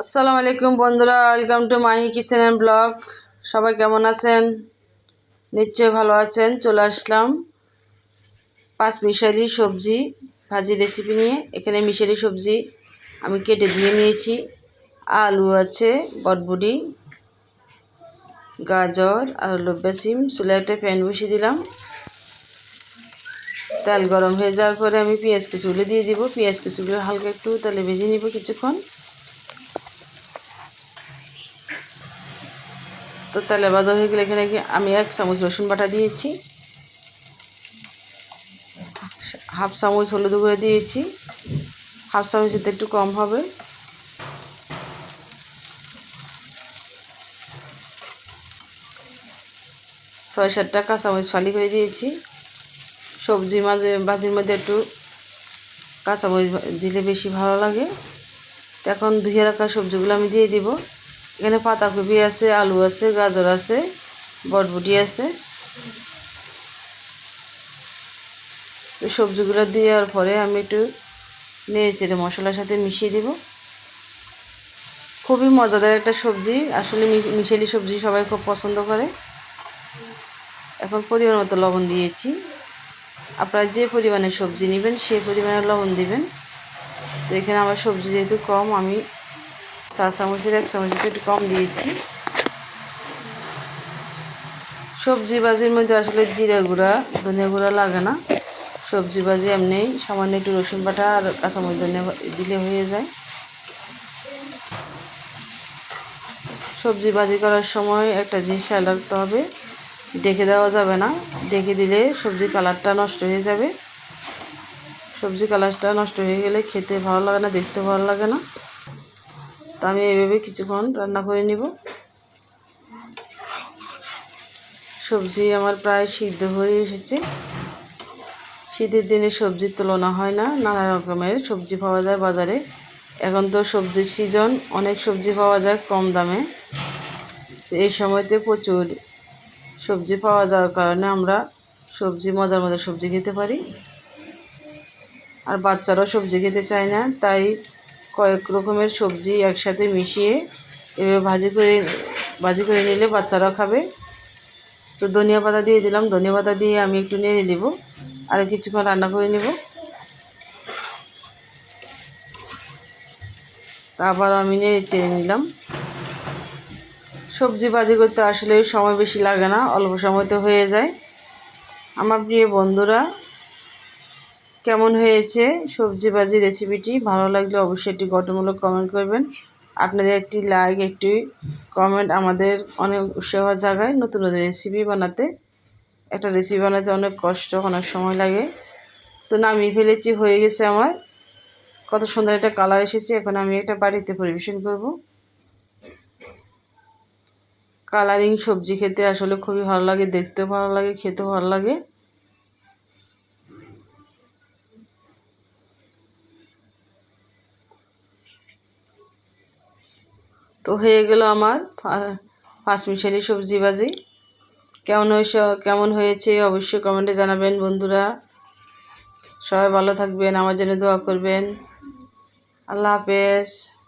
আসসালামু আলাইকুম বন্ধুরা welcome to Mahi kitchen and blog সবাই কেমন আছেন? নিশ্চয়ই ভালো আছেন। চলে আসলাম পাঁচ মিশালি সবজি ভাজি রেসিপি নিয়ে। এখানে মিশালি সবজি আমি কেটে ধুয়ে নিয়েছি। আলু আছে বটবুডি গাজর, আর লব্বা সিম চুলে একটা প্যান বসিয়ে দিলাম। তেল গরম হয়ে যাওয়ার পরে আমি পেঁয়াজ কুচুগুলো দিয়ে দিব। পেঁয়াজ কুচুগুলো হালকা একটু তেলে ভেজে নিব কিছুক্ষণ। তো তেলে বাজা হয়ে গেলে এখানে আমি এক চামচ রসুন বাটা দিয়েছি। হাফ চামচ হলুদ গুঁড়ো দিয়েছি। হাফ চামচের একটু কম হবে। ছয় সাতটা কাঁচামরিচ ফালি করে দিয়েছি। সবজি মাঝে ভাজির মধ্যে একটু কাঁচামরিচ দিলে বেশি ভালো লাগে। এখন ধুয়ে রাখা সবজিগুলো আমি দিয়ে দিব। এখানে পাতাকপি আছে, আলু আছে, গাজর আছে, বটবটি আছে। সবজিগুলো দেওয়ার পরে আমি একটু নেড়ে চেড়ে মশলার সাথে মিশিয়ে দিব। খুবই মজাদার একটা সবজি, আসলে মিশেলি সবজি সবাই খুব পছন্দ করে। এখন পরিমাণ মতো লবণ দিয়েছি। আপনারা যে পরিমাণে সবজি নেবেন সেই পরিমাণে লবণ দিবেন। তো এখানে আমার সবজি যেহেতু কম, আমি চা চামচের এক চামচের একটু কম দিয়েছি। সবজি বাজির মধ্যে আসলে জিরা গুঁড়া ধনিয়া গুঁড়া লাগে না। সবজি বাজি এমনি সামান্য একটু রসুন বাটা আর কাঁচামরিচ ধনিয়া দিলে হয়ে যায়। সবজি বাজি করার সময় একটা জিনিস খেয়াল রাখতে হবে ডেকে দেওয়া যাবে না। ডেকে দিলে সবজি কালারটা নষ্ট হয়ে যাবে। সবজি কালারটা নষ্ট হয়ে গেলে খেতে ভালো লাগে না, দেখতে ভালো লাগে না। তো আমি এইভাবে কিছুক্ষণ রান্না করে নিব। সবজি আমার প্রায় সিদ্ধ হয়ে এসেছে। শীতের দিনে সবজির তুলনা হয় না, নানা রকমের সবজি পাওয়া যায় বাজারে। এখন তো সবজির সিজন অনেক সবজি পাওয়া যায় কম দামে। এই সময়তে প্রচুর সবজি পাওয়া যাওয়ার কারণে আমরা সবজি, মজার মজার সবজি খেতে পারি। আর বাচ্চারাও সবজি খেতে চায় না, তাই কয়েক রকমের সবজি একসাথে মিশিয়ে এভাবে ভাজি করে ভাজি করে নিলে বাচ্চারাও খাবে। তো ধনিয়া পাতা দিয়ে দিলাম। ধনিয়া পাতা দিয়ে আমি একটু নেড়ে দেবো আর কিছুক্ষণ রান্না করে নেব। আবার আমি নেড়ে চেড়ে নিলাম। সবজি ভাজি করতে আসলে সময় বেশি লাগে না, অল্প সময়তে হয়ে যায়। আমার প্রিয় বন্ধুরা কেমন হয়েছে সবজি ভাজি রেসিপিটি ভালো লাগলে অবশ্যই একটি গঠনমূলক কমেন্ট করবেন। আপনাদের একটি লাইক একটি কমেন্ট আমাদের অনেক উৎসাহ জায়গায় নতুন নতুন রেসিপি বানাতে। একটা রেসিপি বানাতে অনেক কষ্ট, অনেক সময় লাগে। তো নামিয়ে ফেলেছি, হয়ে গেছে আমার। কত সুন্দর একটা কালার এসেছে। এখন আমি একটা বাড়িতে পরিবেশন করব। কালারিং সবজি খেতে আসলে খুবই ভালো লাগে, দেখতেও ভালো লাগে, খেতেও ভালো লাগে। তো হয়ে গেল আমার পাঁচমিশালি সবজি বাজি কেমন হয়েছে? কেমন হয়েছে? অবশ্যই কমেন্টে জানাবেন বন্ধুরা। সবাই ভালো থাকবেন, আমার জন্য দোয়া করবেন। আল্লাহ হাফেজ।